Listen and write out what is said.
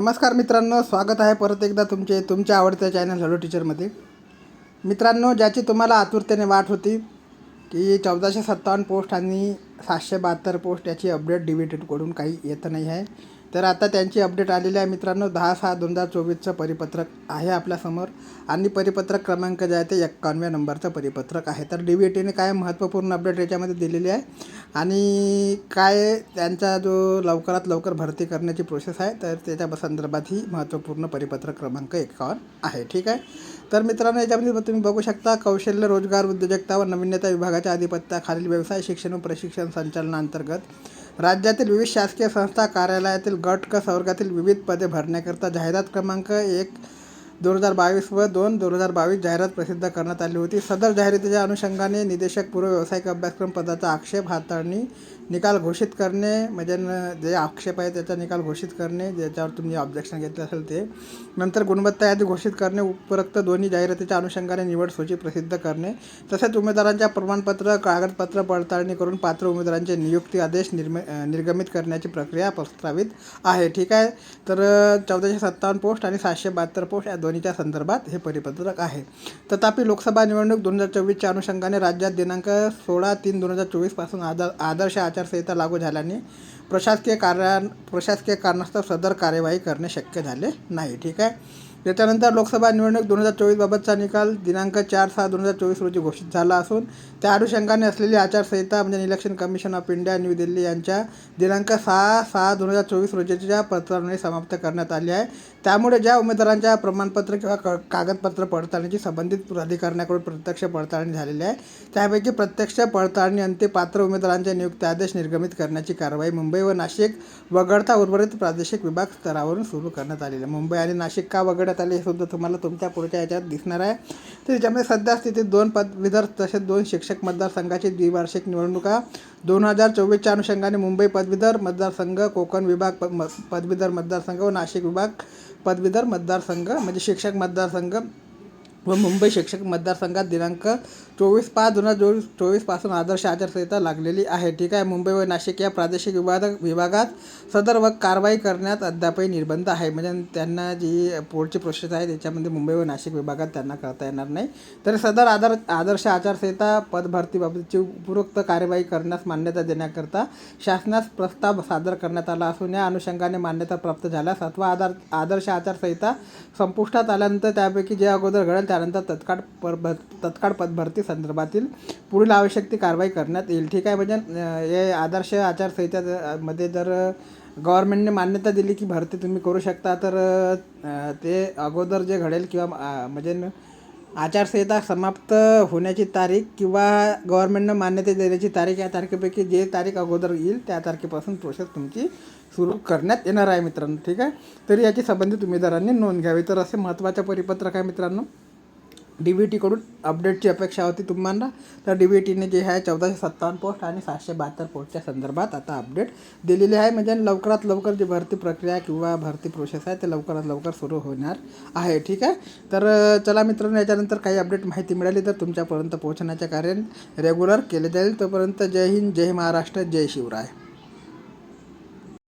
नमस्कार मित्रांनो स्वागत आहे परत एकदा तुमचे तुमच्या आवडत्या चॅनल हॅलो टीचरमध्ये मित्रांनो ज्याची तुम्हाला आतुरतेने वाट होती की चौदाशे सत्तावन्न पोस्ट आणि सातशे बहात्तर पोस्ट याची अपडेट डिविटेडकडून काही येत नाही आहे. तर आता त्यांची अपडेट आलेली आहे. मित्रांनो दहा सहा दोन हजार चोवीसचं परिपत्रक आहे आपल्यासमोर आणि परिपत्रक क्रमांक जे आहे ते एक्कावनव्या नंबरचं परिपत्रक आहे. तर डी व्ही टीने काय महत्त्वपूर्ण अपडेट याच्यामध्ये दिलेली आहे. आणि काय त्यांचा जो लवकरात लवकर भरती करण्याची प्रोसेस आहे तर त्याच्या संदर्भात ही महत्त्वपूर्ण परिपत्रक क्रमांक एकावन्न आहे. ठीक आहे? तर मित्रांनो याच्यामध्ये तुम्ही बघू शकता कौशल्य रोजगार उद्योजकता व नवीनता विभागाच्या आधिपत्याखालील व्यवसाय शिक्षण व प्रशिक्षण संचालनाअंतर्गत राज्यातील विविध शासकीय संस्था कार्यालयातील गट क संवर्गातील विविध पदे भरण्याकरता जाहिरात क्रमांक एक दोन हजार बावीस व दोन दोन हजार बावीस जाहिरात प्रसिद्ध करण्यात आली होती. सदर जाहिरातीच्या अनुषंगाने निदेशक पूर्व व्यावसायिक अभ्यासक्रम पदाचा आक्षेप हाताळणी निकाल घोषित करणे म्हणजे जे आक्षेप आहे त्याचा निकाल घोषित करणे ज्याच्यावर तुम्ही ऑब्जेक्शन घेतलं असेल ते. नंतर गुणवत्ता यादी घोषित करणे उपरोक्त दोन्ही जाहिरातीच्या अनुषंगाने निवड सूची प्रसिद्ध करणे. तसेच उमेदवारांच्या प्रमाणपत्र कागदपत्र पडताळणी करून पात्र उमेदवारांचे नियुक्ती आदेश निर्म निर्गमित करण्याची प्रक्रिया प्रस्तावित आहे. ठीक आहे? तर चौदाशे सत्तावन्न पोस्ट आणि सातशे बहात्तर पोस्ट या दोन्हीच्या संदर्भात हे परिपत्रक आहे. तथापि लोकसभा निवडणूक दोन हजार चोवीसच्या अनुषंगाने राज्यात दिनांक सोळा तीन दोन हजार चोवीसपासून आदर आदर्श आचार आचारसंहिता लागू झाल्याने प्रशासकीय कार्या प्रशासकीय कारणास्तव सदर कार्यवाही करणे शक्य झाले नाही. ठीक आहे? त्याच्यानंतर लोकसभा निवडणूक दोन हजार चोवीसबाबतचा निकाल दिनांक चार सहा दोन हजार चोवीस रोजी घोषित झाला असून त्या अनुषंगाने असलेली आचारसंहिता म्हणजे election commission of India New Delhi यांच्या दिनांक सहा सहा दोन हजार चोवीस रोजीच्या पत्राने समाप्त करण्यात आली आहे. त्यामुळे ज्या उमेदवारांच्या प्रमाणपत्र किंवा क कागदपत्र पडताळणीची संबंधित प्राधिकरणाकडून प्रत्यक्ष पडताळणी झालेली आहे. त्यापैकी प्रत्यक्ष पडताळणी अंती पात्र उमेदवारांच्या नियुक्ती आदेश निर्गमित करण्याची कारवाई मुंबई व नाशिक वगळता उर्वरित प्रादेशिक विभाग स्तरावरून सुरू करण्यात आलेली आहे. मुंबई आणि नाशिक का वगळ वगळण्यात आले हे सुद्धा तुम्हाला तुमच्या पुढच्या याच्यात दिसणार आहे. तर त्याच्यामध्ये सध्या स्थितीत दोन पदवीधर तसेच दोन शिक्षक मतदारसंघाची द्विवार्षिक निवडणुका दोन हजार चोवीसच्या अनुषंगाने मुंबई पदवीधर मतदारसंघ कोकण विभाग प म पदवीधर मतदारसंघ व नाशिक विभाग पदवीधर मतदारसंघ म्हणजे शिक्षक मतदारसंघ व मुंबई शिक्षक मतदारसंघात दिनांक चोवीस पाच दोन हजार चोवीस चोवीसपासून आदर्श आचारसंहिता लागलेली आहे. ठीक आहे. मुंबई व नाशिक या प्रादेशिक विभाग विभागात सदर व कारवाई करण्यात अद्यापही निर्बंध आहे. म्हणजे त्यांना जी पुढची प्रोसेस आहे त्याच्यामध्ये मुंबई व नाशिक विभागात त्यांना करता येणार नाही. तर सदर आदर आदर्श आचारसंहिता पदभरतीबाबतची उपरोक्त कार्यवाही करण्यास मान्यता देण्याकरता शासनास प्रस्ताव सादर करण्यात आला असून या अनुषंगाने मान्यता प्राप्त झाल्यास अथवा आधार आदर्श आचारसंहिता संपुष्टात आल्यानंतर त्यापैकी जे अगोदर घडेल त्यानंतर तत्काळ पर तत्काळ पदभरती संदर्भातील पुढील आवश्यक ती कारवाई करण्यात येईल. ठीक आहे म्हणजे हे आदर्श आचारसंहिता मध्ये जर गव्हर्नमेंटने मान्यता दिली की भरती तुम्ही करू शकता तर ते अगोदर जे घडेल किंवा म्हणजे आचारसंहिता समाप्त होण्याची तारीख किंवा गव्हर्नमेंटनं मान्यता देण्याची तारीख या तारखेपैकी जे तारीख अगोदर येईल त्या तारखेपासून प्रोसेस तुमची सुरू करण्यात येणार आहे मित्रांनो. ठीक आहे? तरी याची संबंधित उमेदवारांनी नोंद घ्यावी. तर असे महत्त्वाच्या परिपत्रक आहे मित्रांनो. डी व्ही टीकडून अपडेटची अपेक्षा होती तुम्हाला. तर डी व्ही टीने जे आहे चौदाशे सत्तावन्न पोस्ट आणि सातशे बहात्तर पोस्टच्या संदर्भात आता अपडेट दिलेली आहे. म्हणजे लवकरात लवकर जी भरती प्रक्रिया किंवा भरती प्रोसेस आहे ते लवकरात लवकर सुरू होणार आहे. ठीक आहे? तर चला मित्रांनो याच्यानंतर काही अपडेट माहिती मिळाली तर तुमच्यापर्यंत पोहोचण्याचे कार्य रेग्युलर केले जाईल. तोपर्यंत जय हिंद जय महाराष्ट्र जय शिवराय.